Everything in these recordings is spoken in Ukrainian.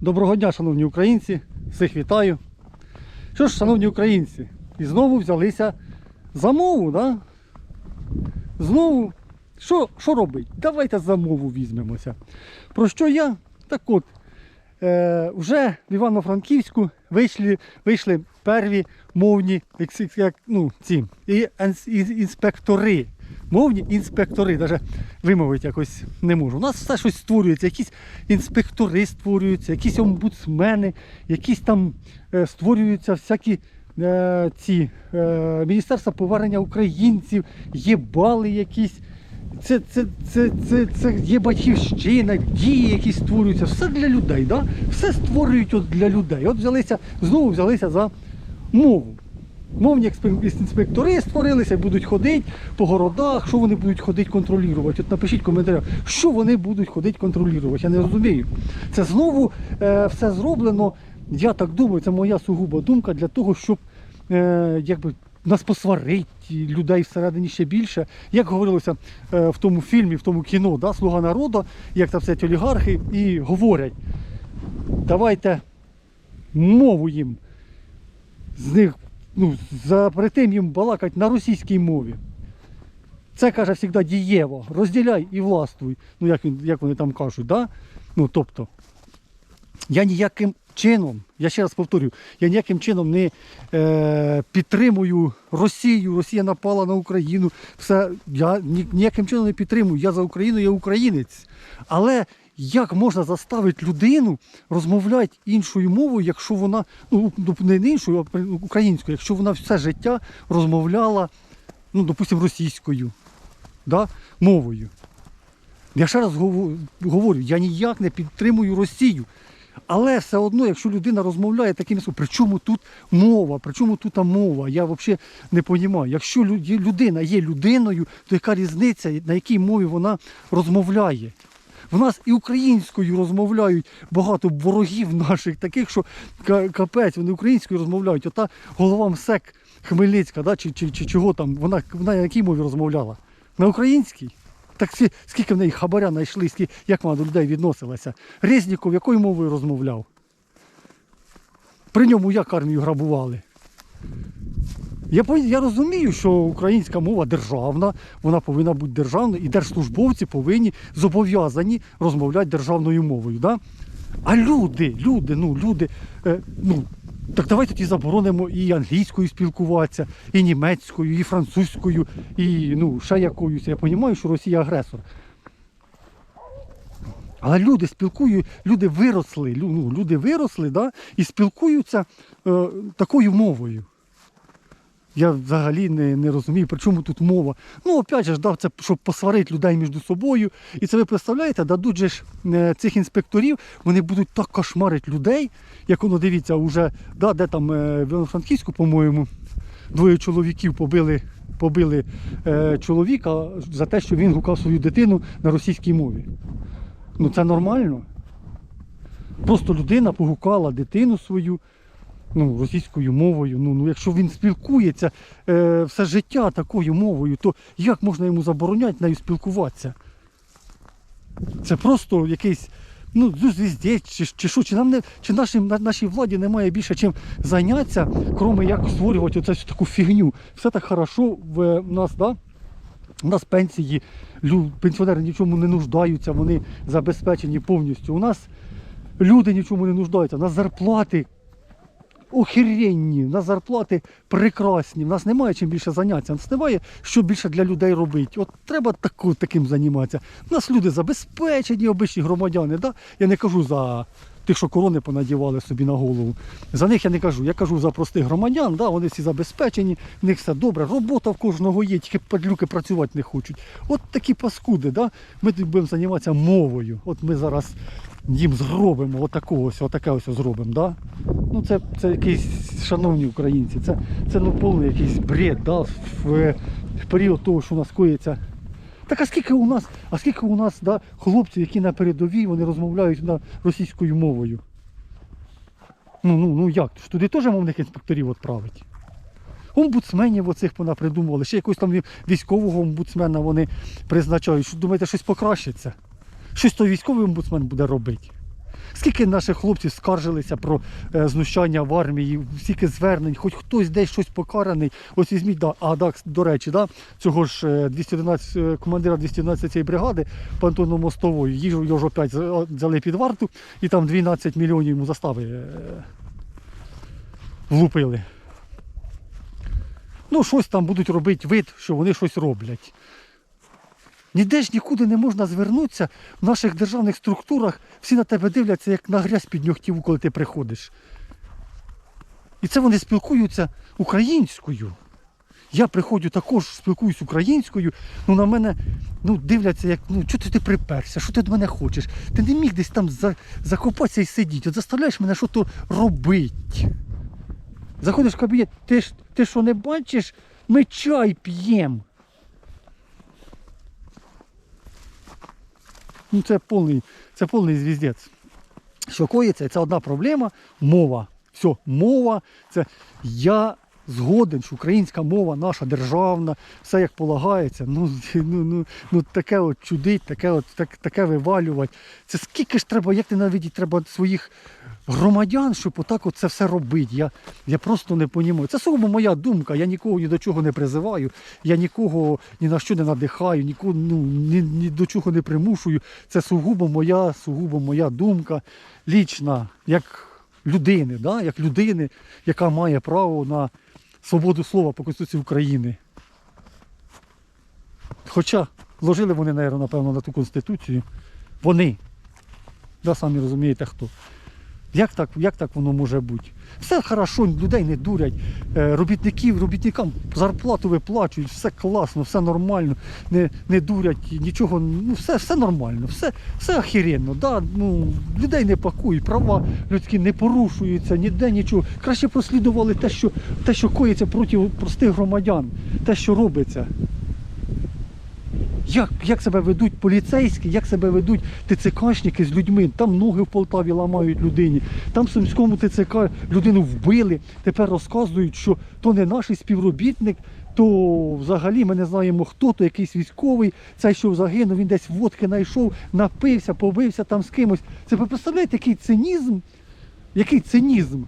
Доброго дня, шановні українці, всіх вітаю. Що ж, шановні українці, і знову взялися за мову, да? Знову, що, що робить? Давайте за мову візьмемося. Про що я? Так от, е, вже в Івано-Франківську вийшли, вийшли перві мовні ну, ці, інспектори. Мовні інспектори, навіть вимовити якось не можу. У нас все щось створюється, якісь інспектори створюються, якісь омбудсмени, якісь там е, створюються всякі е, ці е, Міністерства повернення українців, єбали якісь. Це, це, це, це, це є батьківщина, дії, які створюються. Все для людей, да? все створюють от для людей. От взялися, знову взялися за мову. Мовні інспектори створилися будуть ходити по городах, що вони будуть ходити контролювати. От напишіть в коментарях, що вони будуть ходити контролювати. Я не розумію. Це знову е, все зроблено, я так думаю, це моя сугуба думка для того, щоб е, якби, нас посварити, людей всередині ще більше. Як говорилося е, в тому фільмі, в тому кіно, да, Слуга народу, як там все олігархи і говорять, давайте мову їм з них ну, запретим їм балакати на російській мові. Це каже завжди дієво. Розділяй і властвуй. Ну, як, як вони там кажуть, да? Ну, тобто, я ніяким чином, я ще раз повторюю, я ніяким чином не е, підтримую Росію. Росія напала на Україну. Все, я ні, ніяким чином не підтримую. Я за Україну, я українець. Але як можна заставити людину розмовляти іншою мовою, якщо вона, ну не іншою, а українською, якщо вона все життя розмовляла, ну, допустимо, російською да, мовою. Я ще раз говорю, говорю, я ніяк не підтримую Росію. Але все одно, якщо людина розмовляє таким словом, при чому тут мова, при чому тут мова, я взагалі не розумію. Якщо людина є людиною, то яка різниця, на якій мові вона розмовляє? В нас і українською розмовляють багато ворогів наших, таких, що капець, вони українською розмовляють. Ота голова МСЕК Хмельницька, да, чи, чи, чи чого там, вона, вона на якій мові розмовляла? На українській? Так скільки в неї хабаря знайшли, скільки, як вона до людей відносилася. Резніков якою мовою розмовляв? При ньому як армію грабували? Я, я розумію, що українська мова державна, вона повинна бути державною, і держслужбовці повинні зобов'язані розмовляти державною мовою. Да? А люди, люди, ну люди, е, ну, так давайте тоді заборонимо і англійською спілкуватися, і німецькою, і французькою, і ну, ще якоюсь. Я розумію, що Росія агресор. Але люди спілкують, люди виросли, ну, люди виросли да, і спілкуються е, такою мовою. Я взагалі не, не розумію, при чому тут мова. Ну, опять же, ж, да, це щоб посварити людей між собою. І це ви представляєте, дадуть же ж е, цих інспекторів, вони будуть так кошмарити людей, як воно дивіться, уже, да, де там е, в Івано-Франківську, по-моєму, двоє чоловіків побили, побили е, чоловіка за те, що він гукав свою дитину на російській мові. Ну це нормально. Просто людина погукала дитину свою ну, російською мовою. Ну, ну, якщо він спілкується е, все життя такою мовою, то як можна йому забороняти нею спілкуватися? Це просто якийсь ну, звіздець, чи, чи що, чи, нам не, чи нашій, на, нашій владі немає більше чим зайнятися, крім як створювати оцю таку фігню. Все так хорошо в е, нас, да? У нас пенсії, пенсіонери ні в чому не нуждаються, вони забезпечені повністю. У нас люди ні в чому не нуждаються, у нас зарплати охеренні, у нас зарплати прекрасні, в нас немає чим більше зайнятися, у нас немає що більше для людей робити. От треба таку, таким займатися. У нас люди забезпечені, обичні громадяни. Да? Я не кажу за тих, що корони понадівали собі на голову. За них я не кажу. Я кажу за простих громадян, да? вони всі забезпечені, в них все добре, робота в кожного є, тільки падлюки працювати не хочуть. От такі паскуди, да? ми будемо займатися мовою. От ми зараз їм зробимо отакого отаке ось зробимо. Да? Ну це, це якісь, шановні українці, це, це ну, повний якийсь бред, да? в, в період того, що у нас коїться. Так а скільки у нас, а скільки у нас да, хлопців, які на передовій, вони розмовляють на російською мовою? Ну, ну, ну як? Туди теж мовних інспекторів відправить. Омбудсменів оцих понапридумували, ще якогось там військового омбудсмена вони призначають. Що думаєте, щось покращиться? Щось той військовий омбудсмен буде робити. Скільки наших хлопців скаржилися про е, знущання в армії, скільки звернень, хоч хтось десь щось покараний. Ось візьміть, да, а так, до речі, да, цього ж е, 211, е, командира 211 бригади по Антону Мостової, їжу його ж опять взяли під варту і там 12 мільйонів йому застави е, влупили. Ну, щось там будуть робити вид, що вони щось роблять. Ніде ж нікуди не можна звернутися в наших державних структурах. Всі на тебе дивляться, як на грязь під ногтів, коли ти приходиш. І це вони спілкуються українською. Я приходжу також спілкуюсь українською, ну на мене ну, дивляться, як ну чого ти, приперся, що ти від мене хочеш? Ти не міг десь там за, закопатися і сидіти. От заставляєш мене щось робити. Заходиш в кабінет, ти ти що не бачиш? Ми чай п'ємо. Ну, це повний, це повний звіздець. Що коїться, це одна проблема мова. Все, мова, це я згоден, що українська мова наша державна, все як полагається. Ну, ну, ну, ну таке от чудить, таке от так, таке вивалювати. Це скільки ж треба, як ненавидіть треба своїх громадян, щоб отак от це все робити. Я, я просто не розумію. Це сугубо моя думка. Я нікого ні до чого не призиваю, я нікого ні на що не надихаю, нікого ну, ні, ні до чого не примушую. Це сугубо моя, сугубо моя думка лічна, як людини, да? як людини, яка має право на свободу слова по Конституції України. Хоча вложили вони, напевно, на ту Конституцію. Вони. Да, самі розумієте хто. Як так, як так воно може бути? Все хорошо, людей не дурять, е, робітників, робітникам зарплату виплачують, все класно, все нормально, не, не дурять, нічого, ну все, все нормально, все, все охеренно. Да? Ну, людей не пакують, права людські не порушуються, ніде нічого. Краще прослідували те, що, те, що коїться проти простих громадян, те, що робиться. Як, як себе ведуть поліцейські, як себе ведуть ТЦКшники з людьми. Там ноги в Полтаві ламають людині, там в Сумському ТЦК людину вбили. Тепер розказують, що то не наш співробітник, то взагалі ми не знаємо хто, то якийсь військовий, цей що загинув, він десь водки знайшов, напився, побився там з кимось. Це ви представляєте, який цинізм? Який цинізм?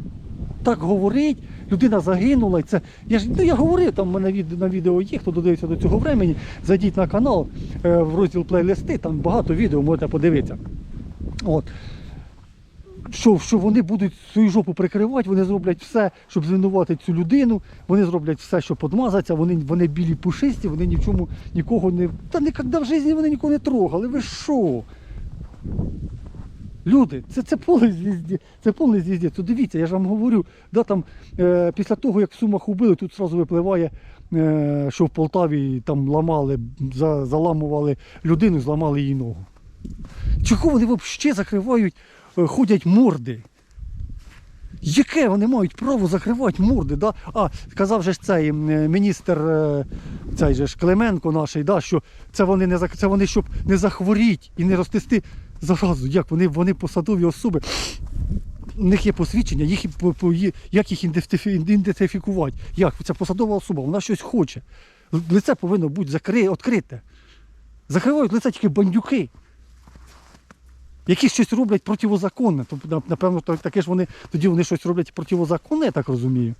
Так говорить, людина загинула. Це я ж ну я говорив там в мене від, на відео є, хто додивиться до цього времени. Зайдіть на канал е, в розділ плейлисти, там багато відео можете подивитися. От. Що, що вони будуть свою жопу прикривати, вони зроблять все, щоб звинувати цю людину, вони зроблять все, щоб подмазатися, вони, вони білі пушисті, вони ні в чому нікого не. Та ніколи в житті вони нікого не трогали. Ви що? Люди, це, це повний звізді, це повний звізді. То дивіться, я ж вам говорю, да, там, е, після того, як Сумах убили, тут одразу випливає, е, що в Полтаві там ламали, за, заламували людину, зламали її ногу. Чого вони взагалі закривають, е, ходять морди? Яке вони мають право закривати морди? Да? А, казав же ж цей е, міністр е, цей же ж Клименко наш, да, що це вони, не, це вони щоб не захворіти і не розтисти заразу. Як вони, вони посадові особи, у них є посвідчення, їх, як їх ідентифі- ідентифікувати? Як? Ця посадова особа, вона щось хоче. Лице повинно бути закри... відкрите. Закривають лице тільки бандюки які щось роблять противозаконне. Тобто, напевно, таке ж вони, тоді вони щось роблять противозаконне, я так розумію.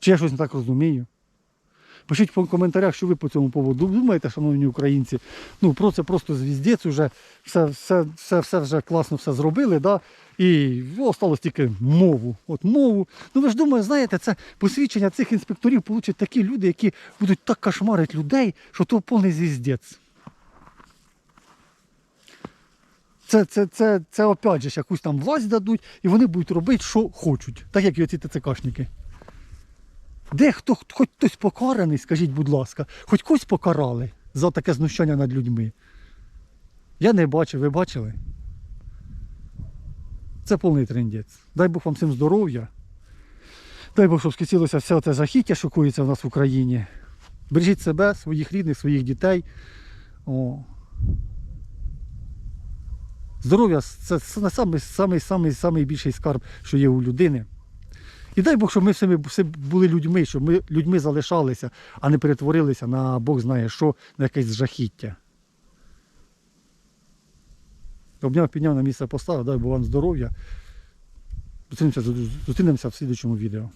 Чи я щось не так розумію? Пишіть в коментарях, що ви по цьому поводу думаєте, шановні українці. Ну, про це просто звіздець уже, все, все, все, все вже класно все зробили, да? і осталось тільки мову. От мову. Ну ви ж думаєте, знаєте, це посвідчення цих інспекторів получать такі люди, які будуть так кошмарити людей, що то повний звіздець. Це, це, це, це опять же якусь там власть дадуть, і вони будуть робити, що хочуть, так як і оці ТЦКшники. Де хто, хоч хтось покараний, скажіть, будь ласка, хоч когось покарали за таке знущання над людьми. Я не бачив, ви бачили? Це повний трендець. Дай Бог вам всім здоров'я. Дай Бог, щоб скінчилося все це жахіття, що коїться в нас в Україні. Бережіть себе, своїх рідних, своїх дітей. О. Здоров'я це самий скарб, що є у людини. І дай Бог, щоб ми всі, були людьми, щоб ми людьми залишалися, а не перетворилися на Бог знає що, на якесь жахіття. Обняв, підняв на місце поставив, дай Бог вам здоров'я. Зустрінемося в слідчому відео.